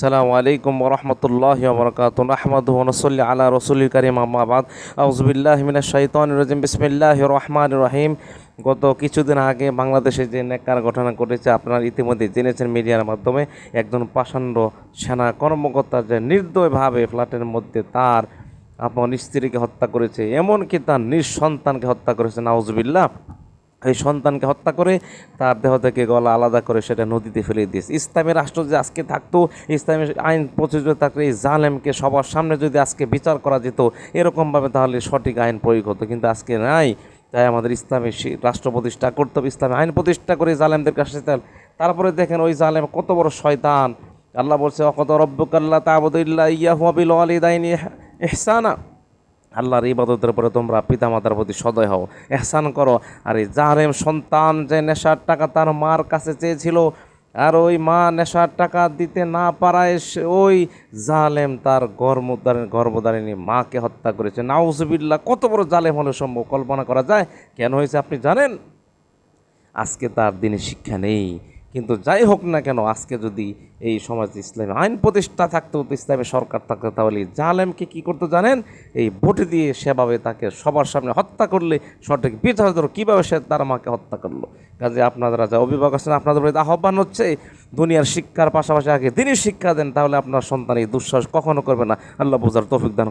সালামু আলাইকুম ওরহমতুল্লাহ বরকাত আহমদ নসল্লি আলা রসুল করিম আহমাবাদ আউজবিল্লাহ মিনা শৈতান রাজিম। বিসমিল্লাহ রহমান রহিম। গত কিছুদিন আগে বাংলাদেশে যে নেকার ঘটনা ঘটেছে, আপনারা ইতিমধ্যে জেনেছেন মিডিয়ার মাধ্যমে, একজন পাষাণ্ড সেনা কর্মকর্তা যে নির্দয়ভাবে ফ্ল্যাটের মধ্যে তার আপন স্ত্রীকে হত্যা করেছে, এমনকি তার নিঃসন্তানকে হত্যা করেছে নাউজবিল্লাহ এই সন্তানকে হত্যা করে তার দেহ থেকে গলা আলাদা করে সেটা নদীতে ফেলে দিয়েছে। ইসলামী রাষ্ট্র যে আজকে থাকতো, ইসলামী আইন প্রচলিত থাকলে এই জালেমকে সবার সামনে যদি আজকে বিচার করা যেত, এরকমভাবে তাহলে সঠিক আইন প্রয়োগ হতো। কিন্তু আজকে নাই। তাই আমাদের ইসলামী রাষ্ট্র প্রতিষ্ঠা করতে হবে, ইসলামী আইন প্রতিষ্ঠা করে জালেমদের কাছে তার- তারপরে দেখেন ওই জালেম কত বড় শয়তান। আল্লাহ বলছে অকত রব্বকাল্লা তাবদুল্লাহ ইয়াহু আবিল আলিদাইনি ইহসানা। আল্লাহর ইবাদতের পরে তোমরা পিতামাতার প্রতি সদয় হও। এহসান করো। আর এই জারেম সন্তান যে নেশার টাকা তার মার কাছে চেয়েছিল, আর ওই মা নেশার টাকা দিতে না পারায় সে- ওই জালেম তার গর্ভধারী গর্ভধারিণী মাকে হত্যা করেছে। নাউজবিল্লা কত বড় জালেম হলে সম্ভব? কল্পনা করা যায়? কেন হয়েছে আপনি জানেন? আজকে তার দিনে শিক্ষা নেই। কিন্তু যাই হোক না কেন, আজকে যদি এই সমাজ ইসলামী আইন প্রতিষ্ঠা থাকতো ইসলামী সরকার থাকতো, তাহলে জালেমকে কি করতে জানেন? এই ভোট দিয়ে সেভাবে তাকে সবার সামনে হত্যা করলে সঠিক বিচার ধরো কীভাবে সে তার মাকে হত্যা করল? কাজে আপনারা যা অভিভাবক আছেন, আপনাদের আহ্বান হচ্ছে, দুনিয়ার শিক্ষার পাশাপাশি আগে দিনই শিক্ষা দেন, তাহলে আপনার সন্তান এই দুঃসাহস কখনো করবে না। আল্লাহ বোঝার তৌফিক দান